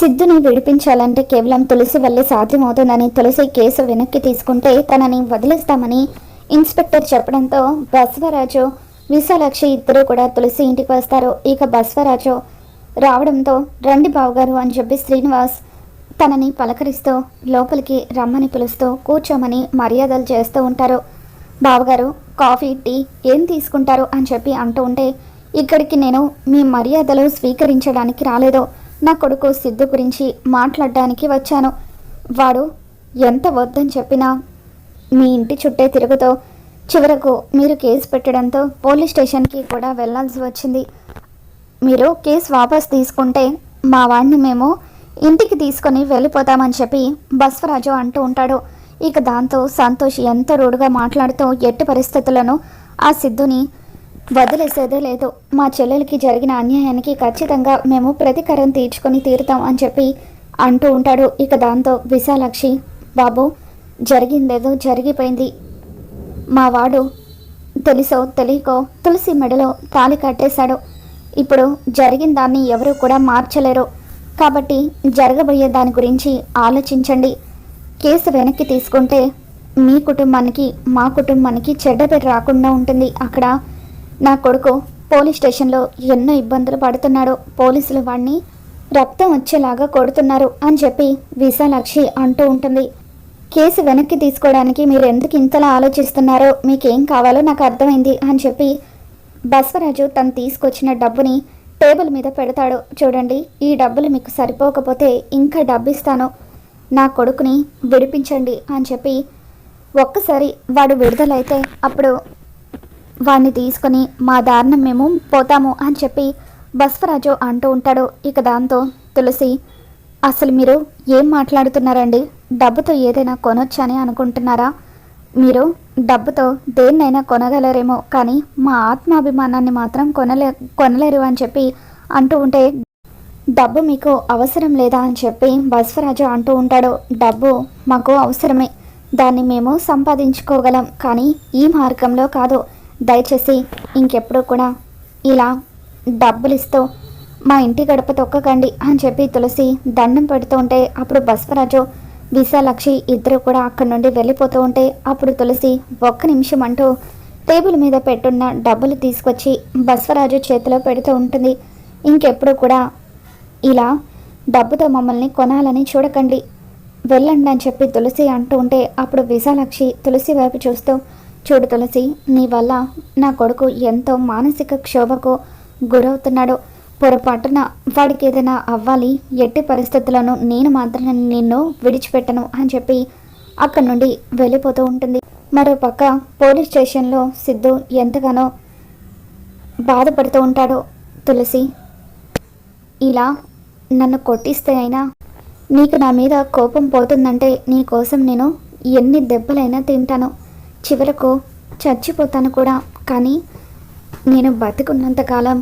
సిద్ధుని విడిపించాలంటే కేవలం తులసి వల్లే సాధ్యమవుతుందని తులసి కేసు వెనక్కి తీసుకుంటే తనని వదిలేస్తామని ఇన్స్పెక్టర్ చెప్పడంతో బస్వరాజు విశాలాక్షి ఇద్దరు కూడా తులసి ఇంటికి వస్తారు. ఇక బస్వరాజు రావడంతో రండి బావగారు అని చెప్పి శ్రీనివాస్ తనని పలకరిస్తూ లోపలికి రమ్మని పిలుస్తూ కూర్చోమని మర్యాదలు చేస్తూ ఉంటారు. బావగారు కాఫీ టీ ఏం తీసుకుంటారు అని చెప్పి అంటూ ఉంటే ఇక్కడికి నేను మీ మర్యాదలు స్వీకరించడానికి రాలేదు. నా కొడుకు సిద్ధు గురించి మాట్లాడడానికి వచ్చాను. వాడు ఎంత వద్దని చెప్పినా మీ ఇంటి చుట్టే తిరుగుతో చివరకు మీరు కేసు పెట్టడంతో పోలీస్ స్టేషన్కి కూడా వెళ్ళాల్సి వచ్చింది. మీరు కేసు వాపస్ తీసుకుంటే మా వాడిని మేము ఇంటికి తీసుకొని వెళ్ళిపోతామని చెప్పి బస్వరాజు అంటూ ఉంటాడు. ఇక దాంతో సంతోష్ ఎంత రూడుగా మాట్లాడుతూ ఎట్టి పరిస్థితులను ఆ సిద్ధుని వదిలేసేదే లేదు. మా చెల్లెలకి జరిగిన అన్యాయానికి ఖచ్చితంగా మేము ప్రతీకారం తీర్చుకొని తీరుతాం అని చెప్పి అంటూ ఉంటాడు. ఇక దాంతో విశాలాక్షి బాబు జరిగిందేదో జరిగిపోయింది. మా వాడు తెలుసో తెలియకో తులసి మెడలో తాళి కట్టేశాడు. ఇప్పుడు జరిగిన దాన్ని ఎవరూ కూడా మార్చలేరు. కాబట్టి జరగబోయే దాని గురించి ఆలోచించండి. కేసు వెనక్కి తీసుకుంటే మీ కుటుంబానికి మా కుటుంబానికి చెడ్డ పేరు రాకుండా ఉంటుంది. అక్కడ నా కొడుకు పోలీస్ స్టేషన్లో ఎన్నో ఇబ్బందులు పడుతున్నాడో. పోలీసులు వాడిని రక్తం వచ్చేలాగా కొడుతున్నారు అని చెప్పి విశాలాక్షి అంటూ ఉంటుంది. కేసు వెనక్కి తీసుకోవడానికి మీరు ఎందుకు ఇంతలా ఆలోచిస్తున్నారో మీకేం కావాలో నాకు అర్థమైంది అని చెప్పి బస్వరాజు తను తీసుకొచ్చిన డబ్బుని టేబుల్ మీద పెడతాడు. చూడండి ఈ డబ్బులు మీకు సరిపోకపోతే ఇంకా డబ్బు ఇస్తాను నా కొడుకుని విడిపించండి అని చెప్పి ఒక్కసారి వాడు విడుదలైతే అప్పుడు వాడిని తీసుకొని మా దారుణం మేము పోతాము అని చెప్పి బస్వరాజు అంటూ ఉంటాడు. ఇక దాంతో తులసి అసలు మీరు ఏం మాట్లాడుతున్నారండి? డబ్బుతో ఏదైనా కొనొచ్చని అనుకుంటున్నారా? మీరు డబ్బుతో దేన్నైనా కొనగలరేమో కానీ మా ఆత్మాభిమానాన్ని మాత్రం కొనలే కొనలేరు అని చెప్పి అంటూ ఉంటే డబ్బు మీకు అవసరం లేదా అని చెప్పి బస్వరాజు అంటూ ఉంటాడు. డబ్బు మాకు అవసరమే. దాన్ని మేము సంపాదించుకోగలం కానీ ఈ మార్గంలో కాదు. దయచేసి ఇంకెప్పుడు కూడా ఇలా డబ్బులు ఇస్తూ మా ఇంటి గడప తొక్కకండి అని చెప్పి తులసి దండం పెడుతూ ఉంటే అప్పుడు బస్వరాజు విశాలక్షి ఇద్దరు కూడా అక్కడి నుండి వెళ్ళిపోతూ ఉంటే అప్పుడు తులసి ఒక్క నిమిషం అంటూ టేబుల్ మీద పెట్టున్న డబ్బులు తీసుకొచ్చి బస్వరాజు చేతిలో పెడుతూ ఉంటుంది. ఇంకెప్పుడు కూడా ఇలా డబ్బుతో మమ్మల్ని కొనాలని చూడకండి. వెళ్ళండి అని చెప్పి తులసి అంటూ ఉంటే అప్పుడు విశాలక్షి తులసి వైపు చూస్తూ చూడు తులసి నీ వల్ల నా కొడుకు ఎంతో మానసిక క్షోభకు గురవుతున్నాడు. పొరపాటున వాడికి ఏదైనా అవ్వాలి ఎట్టి పరిస్థితులను నేను మాత్రం నిన్ను విడిచిపెట్టను అని చెప్పి అక్కడి నుండి వెళ్ళిపోతూ ఉంటుంది. మరోపక్క పోలీస్ స్టేషన్లో సిద్ధు ఎంతగానో బాధపడుతూ ఉంటాడు. తులసి ఇలా నన్ను కొట్టిస్తే అయినా నీకు నా మీద కోపం పోతుందంటే నీ కోసం నేను ఎన్ని దెబ్బలైనా తింటాను. చివరకు చచ్చిపోతాను కూడా. కానీ నేను బతికున్నంతకాలం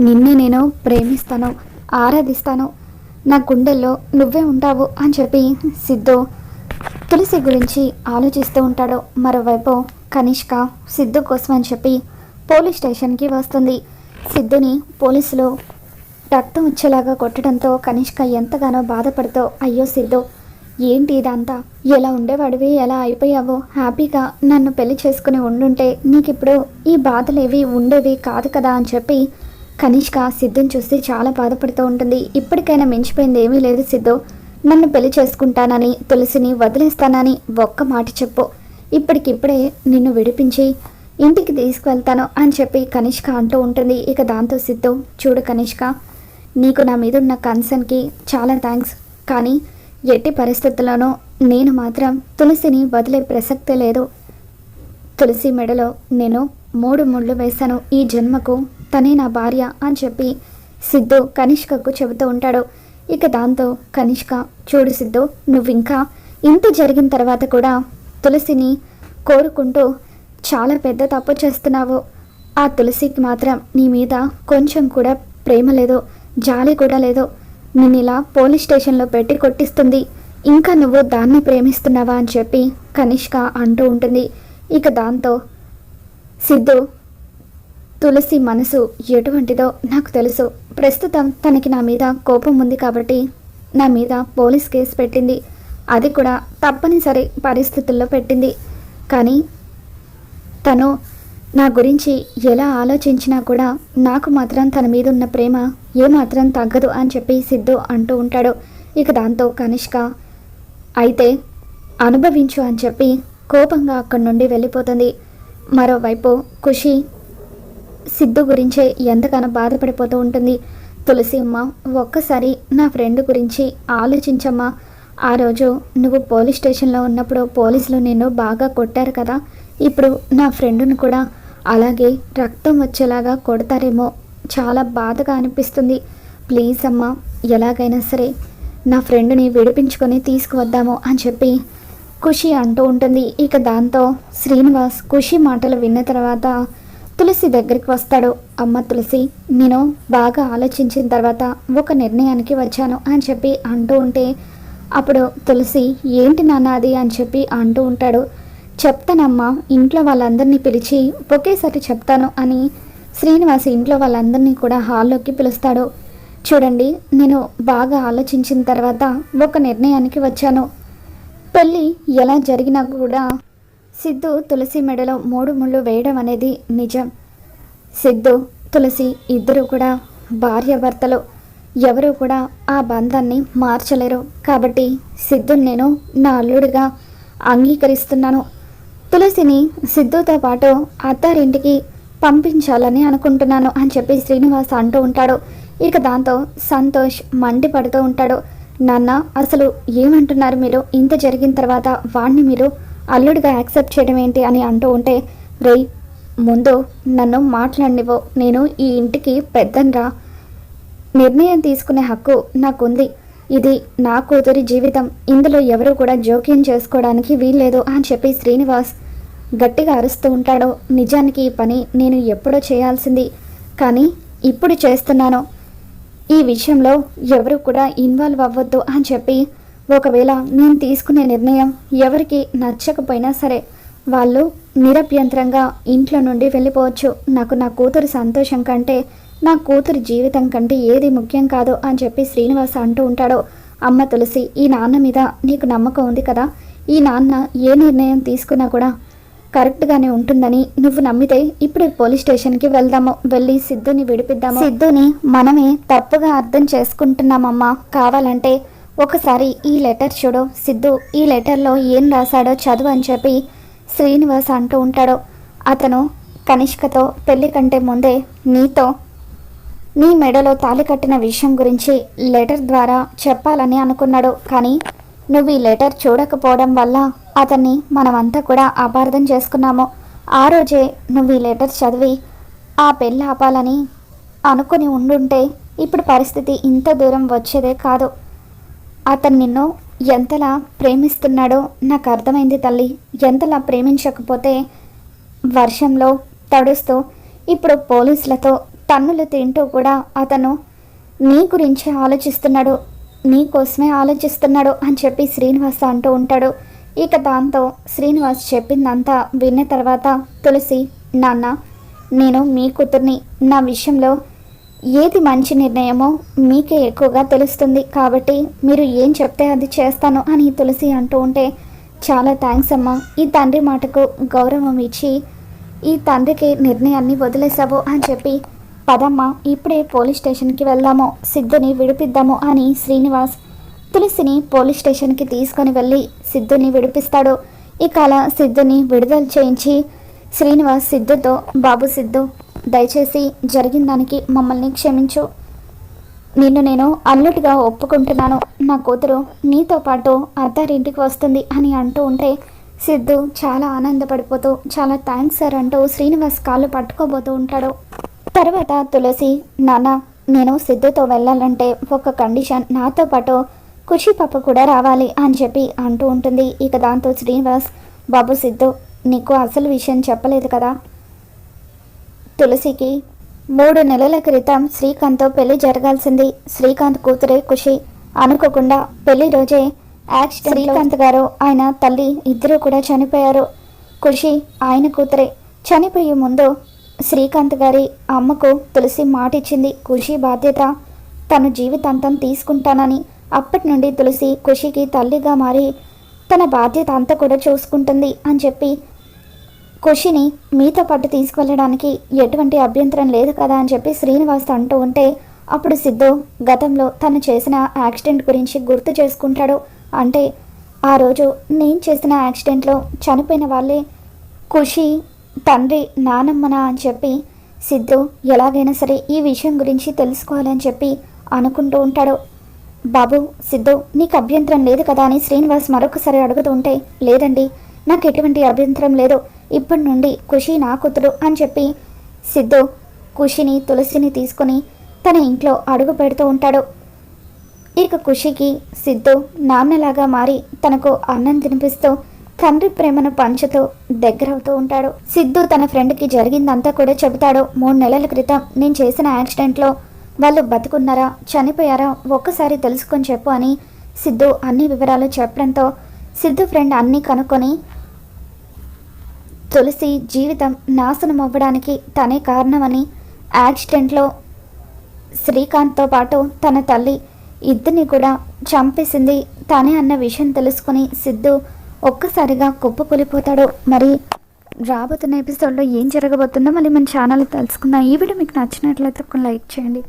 నిన్నే నేను ప్రేమిస్తాను ఆరాధిస్తాను. నా గుండెల్లో నువ్వే ఉంటావు అని చెప్పి సిద్ధు తులసి గురించి ఆలోచిస్తూ ఉంటాడు. మరోవైపు కనిష్క సిద్ధు కోసం అని చెప్పి పోలీస్ స్టేషన్కి వస్తుంది. సిద్ధుని పోలీసులు రక్తం వచ్చేలాగా కొట్టడంతో కనిష్క ఎంతగానో బాధపడుతూ అయ్యో సిద్ధు ఏంటి ఇదంతా? ఎలా ఉండేవాడివి? ఎలా అయిపోయావో? హ్యాపీగా నన్ను పెళ్ళి చేసుకుని ఉండుంటే నీకిప్పుడు ఈ బాధలేవి ఉండేవి కాదు కదా అని చెప్పి కనిష్క సిద్ధుని చూసి చాలా బాధపడుతూ ఉంటుంది. ఇప్పటికైనా మించిపోయింది ఏమీ లేదు సిద్ధు. నన్ను పెళ్ళి చేసుకుంటానని తులసిని వదిలేస్తానని ఒక్క మాట చెప్పు. ఇప్పటికిప్పుడే నిన్ను విడిపించి ఇంటికి తీసుకువెళ్తాను అని చెప్పి కనిష్క అంటూ ఉంటుంది. ఇక దాంతో సిద్ధు చూడు కనిష్క నీకు నా మీద ఉన్న కన్సర్న్కి చాలా థ్యాంక్స్ కానీ ఎట్టి పరిస్థితుల్లోనూ నేను మాత్రం తులసిని వదిలే ప్రసక్తే లేదు. తులసి మెడలో నేను మూడు ముళ్ళు వేశాను. ఈ జన్మకు తనే నా భార్య అని చెప్పి సిద్ధు కనిష్కకు చెబుతూ ఉంటాడు. ఇక దాంతో కనిష్క చూడు సిద్ధు నువ్వింకా ఇంత జరిగిన తర్వాత కూడా తులసిని కోరుకుంటూ చాలా పెద్ద తప్పు చేస్తున్నావు. ఆ తులసికి మాత్రం నీ మీద కొంచెం కూడా ప్రేమ లేదు జాలి కూడా లేదు. ఇలా పోలీస్ స్టేషన్లో పెట్టి కొట్టిస్తుంది. ఇంకా నువ్వు దాన్ని ప్రేమిస్తున్నావా అని చెప్పి కనిష్క అంటూ ఉంటుంది. ఇక దాంతో సిద్ధు తులసి మనసు ఎటువంటిదో నాకు తెలుసు. ప్రస్తుతం తనకి నా మీద కోపం ఉంది కాబట్టి నా మీద పోలీస్ కేసు పెట్టింది. అది కూడా తప్పనిసరి పరిస్థితుల్లో పెట్టింది. కానీ తను నా గురించి ఎలా ఆలోచించినా కూడా నాకు మాత్రం తన మీద ఉన్న ప్రేమ ఏమాత్రం తగ్గదు అని చెప్పి సిద్ధు అంటూ ఉంటాడు. ఇక దాంతో కనిష్క అయితే అనుభవించు అని చెప్పి కోపంగా అక్కడి నుండి వెళ్ళిపోతుంది. మరోవైపు ఖుషి సిద్ధు గురించే ఎంతగానో బాధపడిపోతూ ఉంటుంది. తులసి అమ్మ ఒక్కసారి నా ఫ్రెండ్ గురించి ఆలోచించమ్మా. ఆ రోజు నువ్వు పోలీస్ స్టేషన్లో ఉన్నప్పుడు పోలీసులు నిన్ను బాగా కొట్టారు కదా. ఇప్పుడు నా ఫ్రెండ్ను కూడా అలాగే రక్తం వచ్చేలాగా కొడతారేమో. చాలా బాధగా అనిపిస్తుంది. ప్లీజ్ అమ్మా ఎలాగైనా సరే నా ఫ్రెండ్ని విడిపించుకొని తీసుకువద్దాము అని చెప్పి ఖుషి అంటూ ఉంటుంది. ఇక దాంతో శ్రీనివాస్ ఖుషి మాటలు విన్న తర్వాత తులసి దగ్గరికి వస్తాడు. అమ్మ తులసి నేను బాగా ఆలోచించిన తర్వాత ఒక నిర్ణయానికి వచ్చాను అని చెప్పి అంటూ ఉంటే అప్పుడు తులసి ఏంటి నాన్న అది? అని చెప్పి అంటూ ఉంటాడు. చెప్తానమ్మా ఇంట్లో వాళ్ళందరినీ పిలిచి ఒకేసారి చెప్తాను అని శ్రీనివాస్ ఇంట్లో వాళ్ళందరినీ కూడా హాల్లోకి పిలుస్తాడు. చూడండి నేను బాగా ఆలోచించిన తర్వాత ఒక నిర్ణయానికి వచ్చాను. పెళ్ళి ఎలా జరిగినా కూడా సిద్ధు తులసి మెడలో మూడు ముళ్ళు వేయడం అనేది నిజం. సిద్ధు తులసి ఇద్దరు కూడా భార్యాభర్తలు ఎవరు కూడా ఆ బంధాన్ని మార్చలేరు. కాబట్టి సిద్ధుని నేను నా అల్లుడిగా అంగీకరిస్తున్నాను. తులసిని సిద్ధుతో పాటు అత్తారింటికి పంపించాలని అనుకుంటున్నాను అని చెప్పి శ్రీనివాస్ అంటూ ఉంటాడు. ఇక దాంతో సంతోష్ మండిపడుతూ ఉంటాడు. నాన్న అసలు ఏమంటున్నారు మీరు? ఇంత జరిగిన తర్వాత వాణ్ణి మీరు అల్లుడిగా యాక్సెప్ట్ చేయడం ఏంటి అని అంటూ ఉంటే రేయ్ ముందు నన్ను మాట్లాడినివో నేను ఈ ఇంటికి పెద్దనరా. నిర్ణయం తీసుకునే హక్కు నాకుంది. ఇది నా కూతురి జీవితం. ఇందులో ఎవరు కూడా జోక్యం చేసుకోవడానికి వీల్లేదు అని చెప్పి శ్రీనివాస్ గట్టిగా అరుస్తూ ఉంటాడు. నిజానికి ఈ పని నేను ఎప్పుడో చేయాల్సింది. కానీ ఇప్పుడు చేస్తున్నాను. ఈ విషయంలో ఎవరు కూడా ఇన్వాల్వ్ అవ్వద్దు అని చెప్పి ఒకవేళ నేను తీసుకునే నిర్ణయం ఎవరికి నచ్చకపోయినా సరే వాళ్ళు నిరభ్యంతరంగా ఇంట్లో నుండి వెళ్ళిపోవచ్చు. నాకు నా కూతురు సంతోషం కంటే నా కూతురు జీవితం కంటే ఏది ముఖ్యం కాదు అని చెప్పి శ్రీనివాస్ అంటూ ఉంటాడో అమ్మ తులసి ఈ నాన్న మీద నీకు నమ్మకం ఉంది కదా? ఈ నాన్న ఏ నిర్ణయం తీసుకున్నా కూడా కరెక్ట్గానే ఉంటుందని నువ్వు నమ్మితే ఇప్పుడు పోలీస్ స్టేషన్కి వెళ్దాము. వెళ్ళి సిద్ధుని విడిపిద్దాము. సిద్ధుని మనమే తప్పుగా అర్థం చేసుకుంటున్నామమ్మా. కావాలంటే ఒకసారి ఈ లెటర్ చూడు. సిద్ధు ఈ లెటర్లో ఏం రాశాడో చదువు అని చెప్పి శ్రీనివాస్ అంటూ ఉంటాడు. అతను కనిష్కతో పెళ్ళి కంటే ముందే నీతో నీ మెడలో తాళి కట్టిన విషయం గురించి లెటర్ ద్వారా చెప్పాలని అనుకున్నాడు. కానీ నువ్వు ఈ లెటర్ చూడకపోవడం వల్ల అతన్ని మనమంతా కూడా అపార్థం చేసుకున్నాము. ఆ రోజే నువ్వు ఈ లెటర్ చదివి ఆ పెళ్ళి ఆపాలని అనుకుని ఉండుంటే ఇప్పుడు పరిస్థితి ఇంత దూరం వచ్చేదే కాదు. అతను నిన్ను ఎంతలా ప్రేమిస్తున్నాడో నాకు అర్థమైంది తల్లి. ఎంతలా ప్రేమించకపోతే వర్షంలో తడుస్తూ ఇప్పుడు పోలీసులతో తన్నులు తింటూ కూడా అతను నీ గురించి ఆలోచిస్తున్నాడు నీ కోసమే ఆలోచిస్తున్నాడు అని చెప్పి శ్రీనివాస్ అంటూ ఉంటాడు. ఇక దాంతో శ్రీనివాస్ చెప్పిందంతా విన్న తర్వాత తులసి నాన్న నేను మీ కూతుర్ని నా విషయంలో ఏది మంచి నిర్ణయమో మీకే ఎక్కువగా తెలుస్తుంది కాబట్టి మీరు ఏం చెప్తే అది చేస్తాను అని తులసి అంటూ ఉంటే చాలా థ్యాంక్స్ అమ్మా ఈ తండ్రి మాటకు గౌరవం ఇచ్చి ఈ తండ్రికి నిర్ణయాన్ని వదిలేసావు అని చెప్పి పదమ్మ ఇప్పుడే పోలీస్ స్టేషన్కి వెళ్దాము సిద్ధుని విడిపిద్దాము అని శ్రీనివాస్ తులసిని పోలీస్ స్టేషన్కి తీసుకొని వెళ్ళి సిద్ధుని విడిపిస్తాడు. ఇక అలా సిద్ధుని విడుదల చేయించి శ్రీనివాస్ సిద్ధుతో బాబు సిద్ధు దయచేసి జరిగిన దానికి మమ్మల్ని క్షమించు. నిన్ను నేను అల్లుడిగా ఒప్పుకుంటున్నాను. నా కూతురు నీతో పాటు అత్తారింటికి వస్తుంది అని అంటూ ఉంటే సిద్ధు చాలా ఆనందపడిపోతూ చాలా థ్యాంక్స్ సార్ అంటూ శ్రీనివాస్ కాళ్ళు పట్టుకోబోతూ ఉంటాడు. తర్వాత తులసి నాన్న నేను సిద్ధుతో వెళ్ళాలంటే ఒక కండిషన్. నాతో పాటు ఖుషి పాప కూడా రావాలి అని చెప్పి అంటూ ఉంటుంది. ఇక దాంతో శ్రీనివాస్ బాబు సిద్ధు నీకు అసలు విషయం చెప్పలేదు కదా? తులసికి మూడు నెలల క్రితం శ్రీకాంత్తో పెళ్ళి జరగాల్సింది. శ్రీకాంత్ కూతురే ఖుషి. అనుకోకుండా పెళ్ళి రోజే యాక్సిడెంట్ శ్రీకాంత్ గారు ఆయన తల్లి ఇద్దరు కూడా చనిపోయారు. ఖుషి ఆయన కూతురే చనిపోయే ముందు శ్రీకాంత్ గారి అమ్మకు తులసి మాట ఇచ్చింది ఖుషి బాధ్యత. తను జీవితాంతం తీసుకుంటానని అప్పటి నుండి తులసి ఖుషికి తల్లిగా మారి తన బాధ్యత అంతా కూడా చూసుకుంటుంది అని చెప్పి ఖుషిని మీతో పాటు తీసుకువెళ్ళడానికి ఎటువంటి అభ్యంతరం లేదు కదా అని చెప్పి శ్రీనివాస్ అంటూ ఉంటే అప్పుడు సిద్ధు గతంలో తను చేసిన యాక్సిడెంట్ గురించి గుర్తు చేసుకుంటాడు. అంటే ఆ రోజు నేను చేసిన యాక్సిడెంట్లో చనిపోయిన వాళ్ళే ఖుషి తండ్రి నానమ్మనా అని చెప్పి సిద్ధు ఎలాగైనా సరే ఈ విషయం గురించి తెలుసుకోవాలని చెప్పి అనుకుంటూ ఉంటాడు. బాబు సిద్ధు నీకు అభ్యంతరం లేదు కదా అని శ్రీనివాస్ మరొకసారి అడుగుతూ ఉంటే లేదండి నాకు ఎటువంటి అభ్యంతరం లేదు. ఇప్పటి నుండి ఖుషి నా కూతురు అని చెప్పి సిద్ధు ఖుషిని తులసిని తీసుకుని తన ఇంట్లో అడుగు పెడుతూ ఉంటాడు. ఇక ఖుషికి సిద్ధు నాన్నలాగా మారి తనకు అన్నం తినిపిస్తూ తండ్రి ప్రేమను పంచుతూ దగ్గరవుతూ ఉంటాడు. సిద్ధు తన ఫ్రెండ్కి జరిగిందంతా కూడా చెబుతాడు. మూడు నెలల క్రితం నేను చేసిన యాక్సిడెంట్లో వాళ్ళు బతుకున్నారా చనిపోయారా ఒక్కసారి తెలుసుకొని చెప్పు అని సిద్ధు అన్ని వివరాలు చెప్పడంతో సిద్ధు ఫ్రెండ్ అన్నీ కనుక్కొని తులసి జీవితం నాశనం అవ్వడానికి తనే కారణమని యాక్సిడెంట్లో శ్రీకాంత్తో పాటు తన తల్లి ఇద్దరిని కూడా చంపేసింది తనే అన్న విషయం తెలుసుకుని సిద్ధు ఒక్కసారిగా కుప్పకూలిపోతాడు మరి రాబోతున్న ఎపిసోడ్లో ఏం జరగబోతుందో మళ్ళీ మన ఛానల్ తెలుసుకుందాం. ఈ వీడియో మీకు నచ్చినట్లయితే ఒక లైక్ చేయండి.